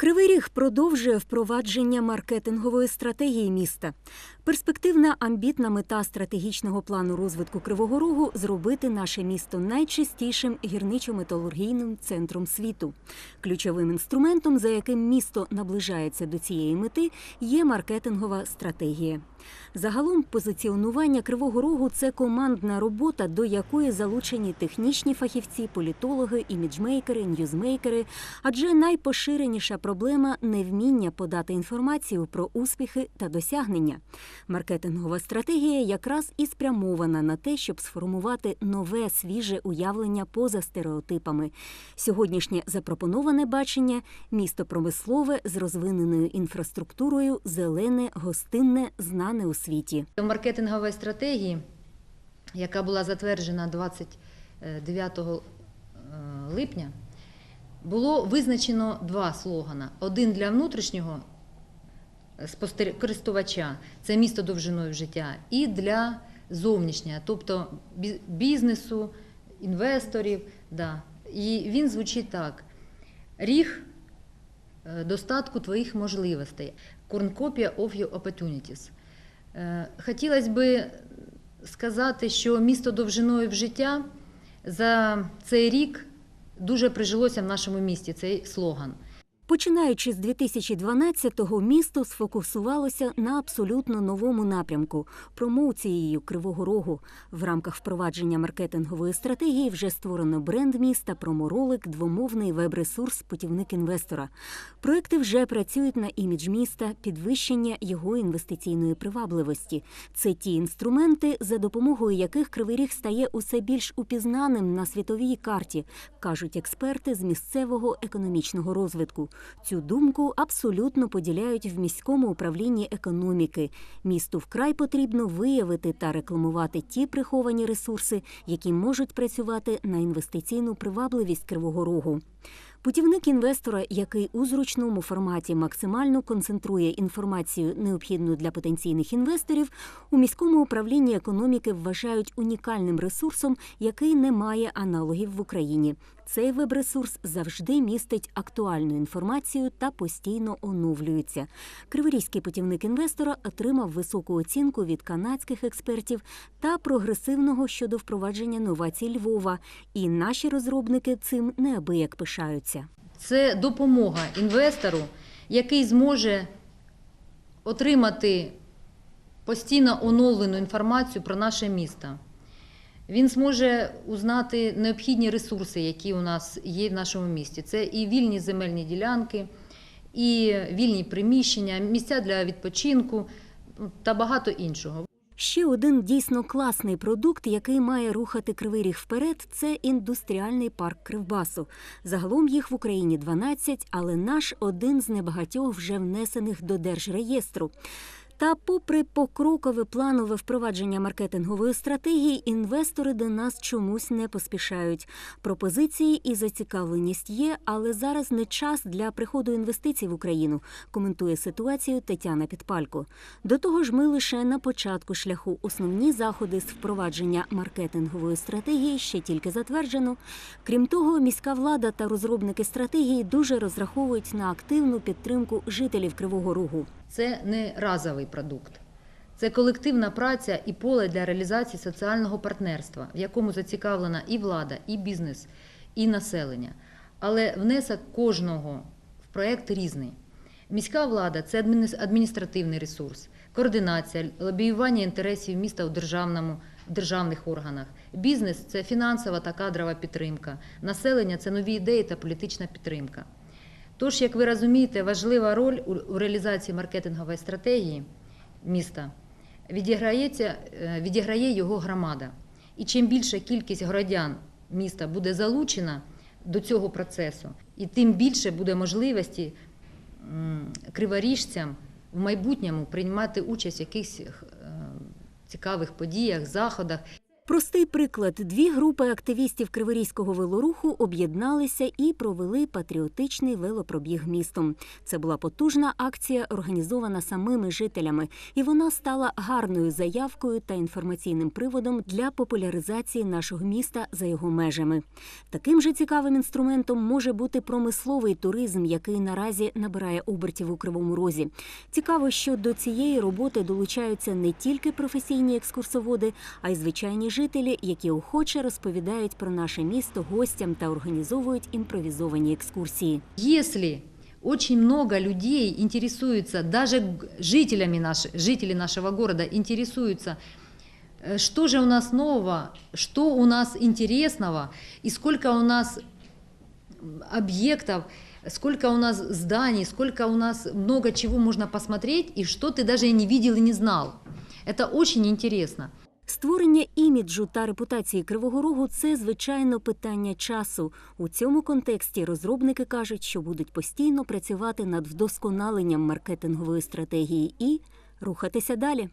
Кривий Ріг продовжує впровадження маркетингової стратегії міста. Перспективна амбітна мета стратегічного плану розвитку Кривого Рогу зробити наше місто найчистішим гірничо-металургійним центром світу. Ключовим інструментом, за яким місто наближається до цієї мети, є маркетингова стратегія. Загалом позиціонування Кривого Рогу це командна робота, до якої залучені технічні фахівці, політологи, іміджмейкери, ньюзмейкери, адже найпоширеніша проблема невміння подати інформацію про успіхи та досягнення. Маркетингова стратегія якраз і спрямована на те, щоб сформувати нове свіже уявлення поза стереотипами. Сьогоднішнє запропоноване бачення місто промислове з розвиненою інфраструктурою, зелене, гостинне, знане у світі. В маркетинговій стратегії, яка була затверджена 29 липня, було визначено два слогана: один для внутрішнього спостер- користувача це місто довжиною життя, і для зовнішнього, тобто бізнесу, інвесторів. Да. І він звучить так: ріг е, достатку твоїх можливостей. Cornucopia of your opportunities. Е, Хотілося би сказати, що місто довжиною в життя за цей рік дуже прижилося в нашому місті цей слоган. Починаючи з 2012-го, місто сфокусувалося на абсолютно новому напрямку промоцією Кривого Рогу. В рамках впровадження маркетингової стратегії вже створено бренд міста, проморолик, двомовний веб-ресурс, путівник інвестора. Проекти вже працюють на імідж міста, підвищення його інвестиційної привабливості. Це ті інструменти, за допомогою яких Кривий Ріг стає усе більш упізнаним на світовій карті, кажуть експерти з місцевого економічного розвитку. Цю думку абсолютно поділяють в міському управлінні економіки. Місту вкрай потрібно виявити та рекламувати ті приховані ресурси, які можуть працювати на інвестиційну привабливість Кривого Рогу. Путівник інвестора, який у зручному форматі максимально концентрує інформацію, необхідну для потенційних інвесторів, у міському управлінні економіки вважають унікальним ресурсом, який не має аналогів в Україні. Цей веб-ресурс завжди містить актуальну інформацію та постійно оновлюється. Криворізький путівник інвестора отримав високу оцінку від канадських експертів та прогресивного щодо впровадження новацій Львова. І наші розробники цим неабияк пишаються. Це допомога інвестору, який зможе отримати постійно оновлену інформацію про наше місто. Він зможе узнати необхідні ресурси, які у нас є в нашому місті. Це і вільні земельні ділянки, і вільні приміщення, місця для відпочинку та багато іншого. Ще один дійсно класний продукт, який має рухати Кривий Ріг вперед, це індустріальний парк Кривбасу. Загалом їх в Україні 12, але наш один з небагатьох вже внесених до держреєстру. Та, попри покрокове планове впровадження маркетингової стратегії, інвестори до нас чомусь не поспішають. Пропозиції і зацікавленість є, але зараз не час для приходу інвестицій в Україну, коментує ситуацію Тетяна Підпалько. До того ж, ми лише на початку шляху основні заходи з впровадження маркетингової стратегії ще тільки затверджено. Крім того, міська влада та розробники стратегії дуже розраховують на активну підтримку жителів Кривого Рогу. Це не разовий продукт. Це колективна праця і поле для реалізації соціального партнерства, в якому зацікавлена і влада, і бізнес, і населення. Але внесок кожного в проєкт різний. Міська влада це адміністративний ресурс, координація, лобіювання інтересів міста у державному, в державних органах. Бізнес це фінансова та кадрова підтримка. Населення це нові ідеї та політична підтримка. Тож, як ви розумієте, важлива роль у- реалізації маркетингової стратегії міста відіграється, е, відіграє його громада. І чим більша кількість громадян міста буде залучена до цього процесу, і тим більше буде можливості криворіжцям в майбутньому приймати участь в якихось е, цікавих подіях, заходах. Простий приклад: дві групи активістів Криворізького велоруху об'єдналися і провели патріотичний велопробіг містом. Це була потужна акція, організована самими жителями, і вона стала гарною заявкою та інформаційним приводом для популяризації нашого міста за його межами. Таким же цікавим інструментом може бути промисловий туризм, який наразі набирає обертів у Кривому Розі. Цікаво, що до цієї роботи долучаються не тільки професійні екскурсоводи, а й звичайні жителі, які охоче розповідають про наше місто гостям та організовують імпровізовані екскурсії. Если очень много людей интересуются, даже г- жителями наши, жители нашего города интересуются, э, что же у нас нового, что у нас интересного и сколько у нас м, объектов, сколько у нас зданий, сколько у нас много чего можно посмотреть и что ты даже и не видел и не знал. Это очень интересно. Створення іміджу та репутації Кривого Рогу це звичайно питання часу. У цьому контексті розробники кажуть, що будуть постійно працювати над вдосконаленням маркетингової стратегії і рухатися далі.